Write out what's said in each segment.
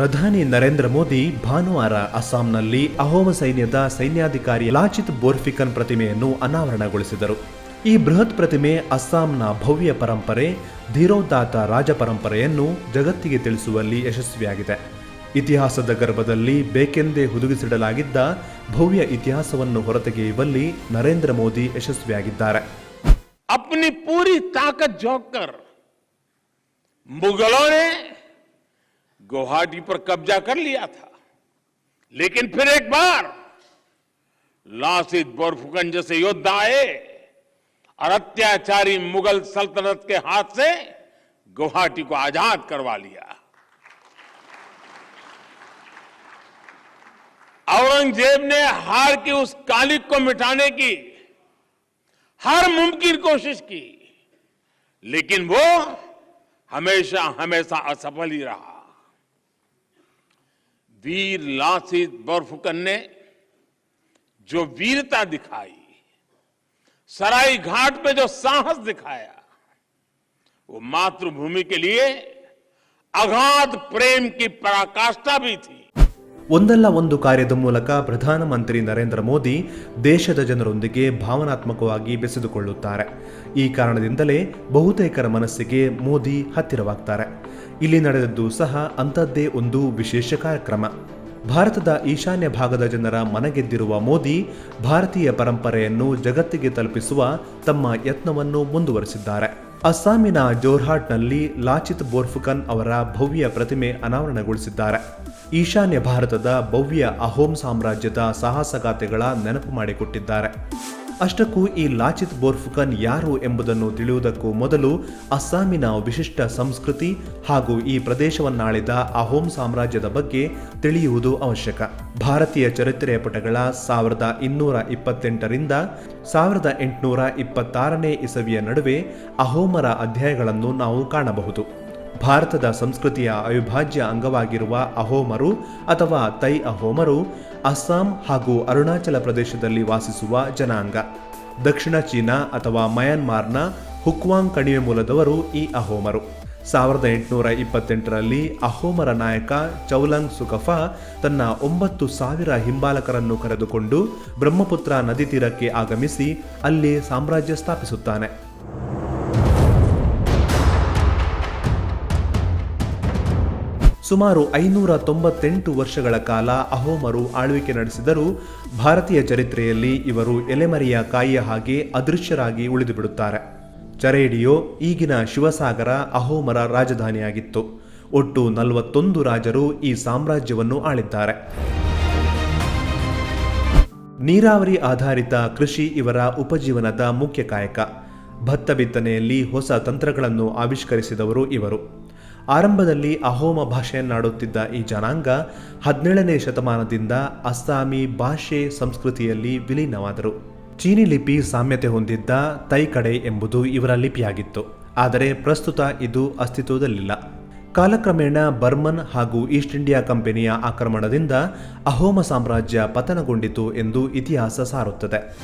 ಪ್ರಧಾನಿ ನರೇಂದ್ರ ಮೋದಿ ಭಾನುವಾರ ಅಸ್ಸಾಂನಲ್ಲಿ ಅಹೋಮ ಸೈನ್ಯದ ಸೈನ್ಯಾಧಿಕಾರಿ ಲಾಚಿತ್ ಬೋರ್ಫಿಕನ್ ಪ್ರತಿಮೆಯನ್ನು ಅನಾವರಣಗೊಳಿಸಿದರು ಈ ಬೃಹತ್ ಪ್ರತಿಮೆ ಅಸ್ಸಾಂನ ಭವ್ಯ ಪರಂಪರೆ ಧೀರೋದಾತ್ತ ರಾಜ ಪರಂಪರೆಯನ್ನು ಜಗತ್ತಿಗೆ ತಿಳಿಸುವಲ್ಲಿ ಯಶಸ್ವಿಯಾಗಿದೆ ಇತಿಹಾಸದ ಗರ್ಭದಲ್ಲಿ ಬೇಕೆಂದೇ ಹುದುಗಿಸಿಡಲಾಗಿದ್ದ ಭವ್ಯ ಇತಿಹಾಸವನ್ನು ಹೊರತೆಗೆಯುವಲ್ಲಿ ನರೇಂದ್ರ ಮೋದಿ ಯಶಸ್ವಿಯಾಗಿದ್ದಾರೆ अपनी पूरी ताकत झोंक कर मुगलों ने गुवाहाटी पर कब्जा कर लिया था। लेकिन फिर एक बार, लासित बोरफुकन जैसे योद्धा आए और अत्याचारी मुगल सल्तनत के हाथ से गुवाहाटी को आज़ाद करवा लिया। औरंगज़ेब ने हार की उस कालिक को मिटाने की हर मुमकिन कोशिश की, लेकिन वो हमेशा हमेशा असफल ही रहा। वीर लासित बर्फुकन ने जो वीरता दिखाई, सराई घाट पे जो साहस दिखाया, वो मातृभूमि के लिए अगाध प्रेम की पराकाष्ठा भी थी। ಒಂದಲ್ಲ ಒಂದು ಕಾರ್ಯದ ಮೂಲಕ ಪ್ರಧಾನಮಂತ್ರಿ ನರೇಂದ್ರ ಮೋದಿ ದೇಶದ ಜನರೊಂದಿಗೆ ಭಾವನಾತ್ಮಕವಾಗಿ ಬೆಸೆದುಕೊಳ್ಳುತ್ತಾರೆ. ಈ ಕಾರಣದಿಂದಲೇ ಬಹುತೇಕರ ಮನಸ್ಸಿಗೆ ಮೋದಿ ಹತ್ತಿರವಾಗ್ತಾರೆ. ಇಲ್ಲಿ ನಡೆದದ್ದು ಸಹ ಅಂಥದ್ದೇ ಒಂದು ವಿಶೇಷ ಕಾರ್ಯಕ್ರಮ. ಭಾರತದ ಈಶಾನ್ಯ ಭಾಗದ ಜನರ ಮನಗೆದ್ದಿರುವ ಮೋದಿ ಭಾರತೀಯ ಪರಂಪರೆಯನ್ನು ಜಗತ್ತಿಗೆ ತಲುಪಿಸುವ ತಮ್ಮ ಯತ್ನವನ್ನು ಮುಂದುವರೆಸಿದ್ದಾರೆ. ಅಸ್ಸಾಮಿನ ಜೋರ್ಹಾಟ್ನಲ್ಲಿ ಲಾಚಿತ್ ಬೋರ್ಫುಕನ್ ಅವರ ಭವ್ಯ ಪ್ರತಿಮೆ ಅನಾವರಣಗೊಳಿಸಿದ್ದಾರೆ. ಈಶಾನ್ಯ ಭಾರತದ ಭವ್ಯ ಅಹೋಂ ಸಾಮ್ರಾಜ್ಯದ ಸಾಹಸಗಾಥೆಗಳ ನೆನಪು ಮಾಡಿಕೊಟ್ಟಿದ್ದಾರೆ. ಅಷ್ಟಕ್ಕೂ ಈ ಲಾಚಿತ್ ಬೋರ್ಫುಕನ್ ಯಾರು ಎಂಬುದನ್ನು ತಿಳಿಯುವುದಕ್ಕೂ ಮೊದಲು ಅಸ್ಸಾಮಿನ ವಿಶಿಷ್ಟ ಸಂಸ್ಕೃತಿ ಹಾಗೂ ಈ ಪ್ರದೇಶವನ್ನಾಳಿದ ಅಹೋಂ ಸಾಮ್ರಾಜ್ಯದ ಬಗ್ಗೆ ತಿಳಿಯುವುದು ಅವಶ್ಯಕ. ಭಾರತೀಯ ಚರಿತ್ರೆಯ ಪುಟಗಳ ಸಾವಿರದ ಇನ್ನೂರ ಇಪ್ಪತ್ತೆಂಟರಿಂದ ಸಾವಿರದ ಎಂಟುನೂರ ಇಪ್ಪತ್ತಾರನೇ ಇಸವಿಯ ನಡುವೆ ಅಹೋಮರ ಅಧ್ಯಾಯಗಳನ್ನು ನಾವು ಕಾಣಬಹುದು. ಭಾರತದ ಸಂಸ್ಕೃತಿಯ ಅವಿಭಾಜ್ಯ ಅಂಗವಾಗಿರುವ ಅಹೋಮರು ಅಥವಾ ತೈ ಅಹೋಮರು ಅಸ್ಸಾಂ ಹಾಗೂ ಅರುಣಾಚಲ ಪ್ರದೇಶದಲ್ಲಿ ವಾಸಿಸುವ ಜನಾಂಗ. ದಕ್ಷಿಣ ಚೀನಾ ಅಥವಾ ಮಯನ್ಮಾರ್ನ ಹುಕ್ವಾಂಗ್ ಕಣಿವೆ ಮೂಲದವರು ಈ ಅಹೋಮರು. ಸಾವಿರದ ಎಂಟುನೂರ ಇಪ್ಪತ್ತೆಂಟರಲ್ಲಿ ಅಹೋಮರ ನಾಯಕ ಚೌಲಂಗ್ ಸುಕಫಾ ತನ್ನ ಒಂಬತ್ತು ಸಾವಿರ ಹಿಂಬಾಲಕರನ್ನು ಕರೆದುಕೊಂಡು ಬ್ರಹ್ಮಪುತ್ರ ನದಿ ತೀರಕ್ಕೆ ಆಗಮಿಸಿ ಅಲ್ಲಿ ಸಾಮ್ರಾಜ್ಯ ಸ್ಥಾಪಿಸುತ್ತಾನೆ. ಸುಮಾರು ಐನೂರ ತೊಂಬತ್ತೆಂಟು ವರ್ಷಗಳ ಕಾಲ ಅಹೋಮರು ಆಳ್ವಿಕೆ ನಡೆಸಿದರೂ ಭಾರತೀಯ ಚರಿತ್ರೆಯಲ್ಲಿ ಇವರು ಎಲೆಮರೆಯ ಕಾಯಿಯ ಹಾಗೆ ಅದೃಶ್ಯರಾಗಿ ಉಳಿದುಬಿಡುತ್ತಾರೆ. ಚರೇಡಿಯೋ ಈಗಿನ ಶಿವಸಾಗರ ಅಹೋಮರ ರಾಜಧಾನಿಯಾಗಿತ್ತು. ಒಟ್ಟು ನಲವತ್ತೊಂದು ರಾಜರು ಈ ಸಾಮ್ರಾಜ್ಯವನ್ನು ಆಳಿದ್ದಾರೆ. ನೀರಾವರಿ ಆಧಾರಿತ ಕೃಷಿ ಇವರ ಉಪಜೀವನದ ಮುಖ್ಯ ಕಾಯಕ. ಭತ್ತ ಬಿತ್ತನೆಯಲ್ಲಿ ಹೊಸ ತಂತ್ರಗಳನ್ನು ಆವಿಷ್ಕರಿಸಿದವರು ಇವರು. ಆರಂಭದಲ್ಲಿ ಅಹೋಮ ಭಾಷೆಯನ್ನಾಡುತ್ತಿದ್ದ ಈ ಜನಾಂಗ ಹದಿನೇಳನೇ ಶತಮಾನದಿಂದ ಅಸ್ಸಾಮಿ ಭಾಷೆ ಸಂಸ್ಕೃತಿಯಲ್ಲಿ ವಿಲೀನವಾದರು. ಚೀನಿ ಲಿಪಿ ಸಾಮ್ಯತೆ ಹೊಂದಿದ್ದ ತೈಕಡೆ ಎಂಬುದು ಇವರ ಲಿಪಿಯಾಗಿತ್ತು. ಆದರೆ ಪ್ರಸ್ತುತ ಇದು ಅಸ್ತಿತ್ವದಲ್ಲಿಲ್ಲ. ಕಾಲಕ್ರಮೇಣ ಬರ್ಮನ್ ಹಾಗೂ ಈಸ್ಟ್ ಇಂಡಿಯಾ ಕಂಪನಿಯ ಆಕ್ರಮಣದಿಂದ ಅಹೋಮ ಸಾಮ್ರಾಜ್ಯ ಪತನಗೊಂಡಿತು ಎಂದು ಇತಿಹಾಸ ಸಾರುತ್ತದೆ.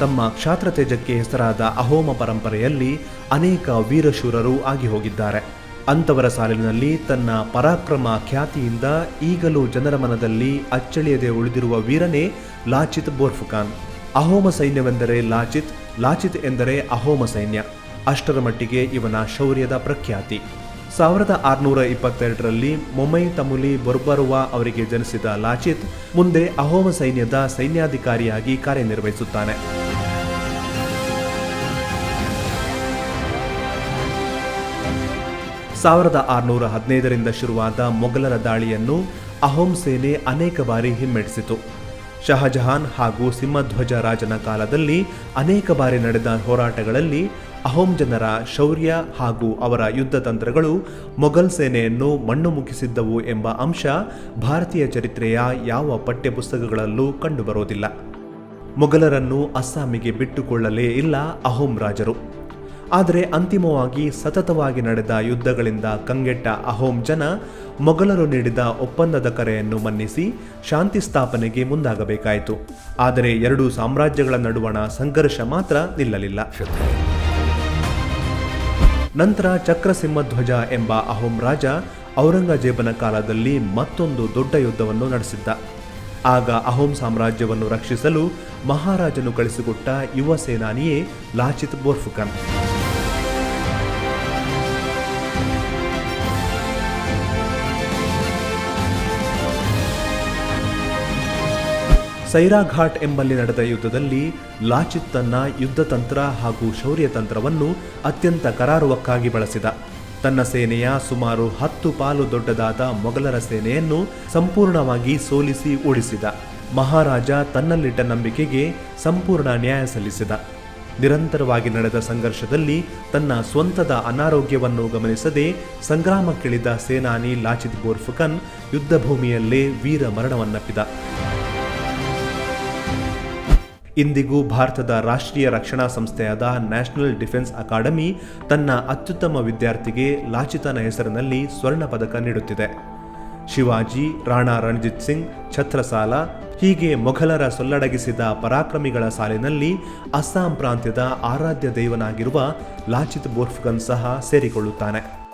ತಮ್ಮ ಕ್ಷಾತ್ರ ತೇಜಕ್ಕೆ ಹೆಸರಾದ ಅಹೋಮ ಪರಂಪರೆಯಲ್ಲಿ ಅನೇಕ ವೀರಶೂರರು ಆಗಿ ಹೋಗಿದ್ದಾರೆ. ಅಂಥವರ ಸಾಲಿನಲ್ಲಿ ತನ್ನ ಪರಾಕ್ರಮ ಖ್ಯಾತಿಯಿಂದ ಈಗಲೂ ಜನರ ಮನದಲ್ಲಿ ಅಚ್ಚಳಿಯದೆ ಉಳಿದಿರುವ ವೀರನೇ ಲಾಚಿತ್ ಬೋರ್ಫುಖಾನ್ ಅಹೋಮ ಸೈನ್ಯವೆಂದರೆ ಲಾಚಿತ್ ಲಾಚಿತ್ ಎಂದರೆ ಅಹೋಮ ಸೈನ್ಯ. ಅಷ್ಟರ ಮಟ್ಟಿಗೆ ಇವನ ಶೌರ್ಯದ ಪ್ರಖ್ಯಾತಿ. ಸಾವಿರದ ಆರುನೂರ ಇಪ್ಪತ್ತೆರಡರಲ್ಲಿ ಮೊಮೈ ತಮುಲಿ ಬೊರ್ಬರುವ ಅವರಿಗೆ ಜನಿಸಿದ ಲಾಚಿತ್ ಮುಂದೆ ಅಹೋಮ ಸೈನ್ಯದ ಸೈನ್ಯಾಧಿಕಾರಿಯಾಗಿ ಕಾರ್ಯನಿರ್ವಹಿಸುತ್ತಾನೆ. ಸಾವಿರದ ಆರುನೂರ ಹದಿನೈದರಿಂದ ಶುರುವಾದ ಮೊಘಲರ ದಾಳಿಯನ್ನು ಅಹೋಂ ಸೇನೆ ಅನೇಕ ಬಾರಿ ಹಿಮ್ಮೆಟ್ಟಿಸಿತು. ಶಹಜಹಾನ್ ಹಾಗೂ ಸಿಂಹಧ್ವಜ ರಾಜನ ಕಾಲದಲ್ಲಿ ಅನೇಕ ಬಾರಿ ನಡೆದ ಹೋರಾಟಗಳಲ್ಲಿ ಅಹೋಂ ಜನರ ಶೌರ್ಯ ಹಾಗೂ ಅವರ ಯುದ್ಧ ತಂತ್ರಗಳು ಮೊಘಲ್ ಸೇನೆಯನ್ನು ಮಣ್ಣು ಮುಗಿಸಿದ್ದವು ಎಂಬ ಅಂಶ ಭಾರತೀಯ ಚರಿತ್ರೆಯ ಯಾವ ಪಠ್ಯಪುಸ್ತಕಗಳಲ್ಲೂ ಕಂಡುಬರುವುದಿಲ್ಲ. ಮೊಘಲರನ್ನು ಅಸ್ಸಾಮಿಗೆ ಬಿಟ್ಟುಕೊಳ್ಳಲೇ ಇಲ್ಲ ಅಹೋಂ ರಾಜರು. ಆದರೆ ಅಂತಿಮವಾಗಿ ಸತತವಾಗಿ ನಡೆದ ಯುದ್ಧಗಳಿಂದ ಕಂಗೆಟ್ಟ ಅಹೋಂ ಜನ ಮೊಘಲರು ನೀಡಿದ ಒಪ್ಪಂದದ ಕರೆಯನ್ನು ಮನ್ನಿಸಿ ಶಾಂತಿ ಸ್ಥಾಪನೆಗೆ ಮುಂದಾಗಬೇಕಾಯಿತು. ಆದರೆ ಎರಡೂ ಸಾಮ್ರಾಜ್ಯಗಳ ನಡುವಣ ಸಂಘರ್ಷ ಮಾತ್ರ ನಿಲ್ಲಲಿಲ್ಲ. ನಂತರ ಚಕ್ರಸಿಂಹಧ್ವಜ ಎಂಬ ಅಹೋಂ ರಾಜ ಔರಂಗಜೇಬನ ಕಾಲದಲ್ಲಿ ಮತ್ತೊಂದು ದೊಡ್ಡ ಯುದ್ಧವನ್ನು ನಡೆಸಿದ್ದ. ಆಗ ಅಹೋಂ ಸಾಮ್ರಾಜ್ಯವನ್ನು ರಕ್ಷಿಸಲು ಮಹಾರಾಜನು ಕಳಿಸಿಕೊಟ್ಟ ಯುವ ಸೇನಾನಿಯೇ ಲಾಚಿತ್ ಬೋರ್ಫುಕನ್. ಸೈರಾಘಾಟ್ ಎಂಬಲ್ಲಿ ನಡೆದ ಯುದ್ಧದಲ್ಲಿ ಲಾಚಿತ್ ತನ್ನ ಯುದ್ಧ ತಂತ್ರ ಹಾಗೂ ಶೌರ್ಯ ತಂತ್ರವನ್ನು ಅತ್ಯಂತ ಕರಾರುವಕ್ಕಾಗಿ ಬಳಸಿದ. ತನ್ನ ಸೇನೆಯ ಸುಮಾರು ಹತ್ತು ಪಾಲು ದೊಡ್ಡದಾದ ಮೊಘಲರ ಸೇನೆಯನ್ನು ಸಂಪೂರ್ಣವಾಗಿ ಸೋಲಿಸಿ ಓಡಿಸಿದ. ಮಹಾರಾಜ ತನ್ನಲ್ಲಿಟ್ಟ ನಂಬಿಕೆಗೆ ಸಂಪೂರ್ಣ ನ್ಯಾಯ ಸಲ್ಲಿಸಿದ. ನಿರಂತರವಾಗಿ ನಡೆದ ಸಂಘರ್ಷದಲ್ಲಿ ತನ್ನ ಸ್ವಂತದ ಅನಾರೋಗ್ಯವನ್ನು ಗಮನಿಸದೆ ಸಂಗ್ರಾಮಕ್ಕಿಳಿದ ಸೇನಾನಿ ಲಾಚಿತ್ ಬೋರ್ಫುಕನ್ ಯುದ್ಧಭೂಮಿಯಲ್ಲೇ ವೀರ ಮರಣವನ್ನಪ್ಪಿದ. ಇಂದಿಗೂ ಭಾರತದ ರಾಷ್ಟ್ರೀಯ ರಕ್ಷಣಾ ಸಂಸ್ಥೆಯಾದ ನ್ಯಾಷನಲ್ ಡಿಫೆನ್ಸ್ ಅಕಾಡೆಮಿ ತನ್ನ ಅತ್ಯುತ್ತಮ ವಿದ್ಯಾರ್ಥಿಗೆ ಲಾಚಿತನ ಹೆಸರಿನಲ್ಲಿ ಸ್ವರ್ಣ ಪದಕ ನೀಡುತ್ತಿದೆ. ಶಿವಾಜಿ, ರಾಣಾ ರಣಜಿತ್ ಸಿಂಗ್, ಛತ್ರಸಾಲ ಹೀಗೆ ಮೊಘಲರ ಸೊಲ್ಲಡಗಿಸಿದ ಪರಾಕ್ರಮಿಗಳ ಸಾಲಿನಲ್ಲಿ ಅಸ್ಸಾಂ ಪ್ರಾಂತ್ಯದ ಆರಾಧ್ಯ ದೈವನಾಗಿರುವ ಲಾಚಿತ್ ಬೋರ್ಫ್ಗನ್ ಸಹ ಸೇರಿಕೊಳ್ಳುತ್ತಾನೆ.